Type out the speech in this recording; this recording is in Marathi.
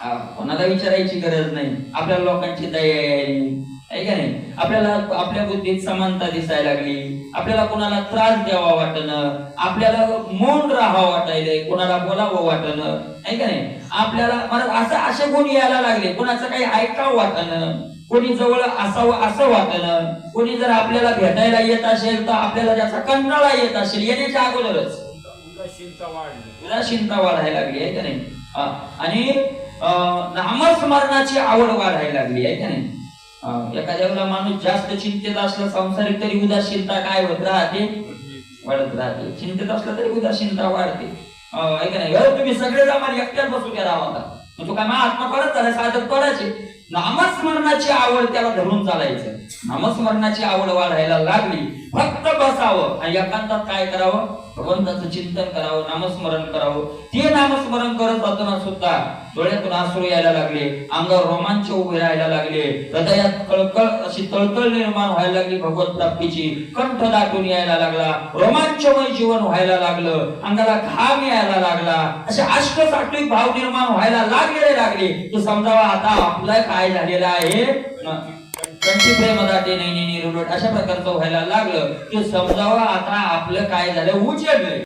कोणाला विचारायची गरज नाही. आपल्या लोकांची दया यायली आहे का नाही? आपल्याला आपल्या बुद्धीत समानता दिसायला लागली. आपल्याला कोणाला त्रास द्यावा वाटणं. आपल्याला मौन राहावं वाटायलंय. कोणाला बोलावं वाटणं. आहे का नाही? आपल्याला मला असं असे गुण यायला लागले. कोणाचं काही ऐकावं वाटणं. कोणी जवळ असावं असं वाटणं. कोणी जर आपल्याला भेटायला येत असेल तर आपल्याला त्याचा कंटाळा येत असेल येण्याच्या अगोदरच. उदासीनता वाढायला लागली आहे का नाही? आणि नामस्मरणाची आवड वाढायला लागली आहे का नाही? अ, एखाद्या वेळेला माणूस जास्त चिंतेत असला संसारिक तरी उदासीनता काय होत राहते? वाढत राहते. चिंतेत असलं तरी उदासीनता वाढते. अ, आहे का नाही? तुम्ही सगळे आम्हाला एकट्यात बसू द्या राव मग तो काय मा आत्मा परत झाला साधक पडायचे नामस्मरणाची आवड त्याला धरून चालायचं. नामस्मरणाची आवड वाढायला लागली फक्त बसावं आणि एकांतात काय करावं? भगवंताचं चिंतन करावं नामस्मरण करावं. ते नामस्मरण करत असताना सुद्धा डोळ्यातून आसरू यायला लागले अंगावर रोमांच उभे राहायला लागले हृदयात कळकळ अशी तळतळ निर्माण व्हायला लागली भगवत प्राप्तीची कंठ दाटून यायला लागला रोमांचमय जीवन व्हायला लागलं अंगाला घाम यायला लागला असे अष्ट भाव निर्माण व्हायला लागलेले लागले. की समजावा आता आपलं काय काय झालेलं आहे? त्यांची कंठी प्रेम नाही निरुलट अशा प्रकारचं व्हायला लागलं. की समजावं आता आपलं काय झालं? उचललंय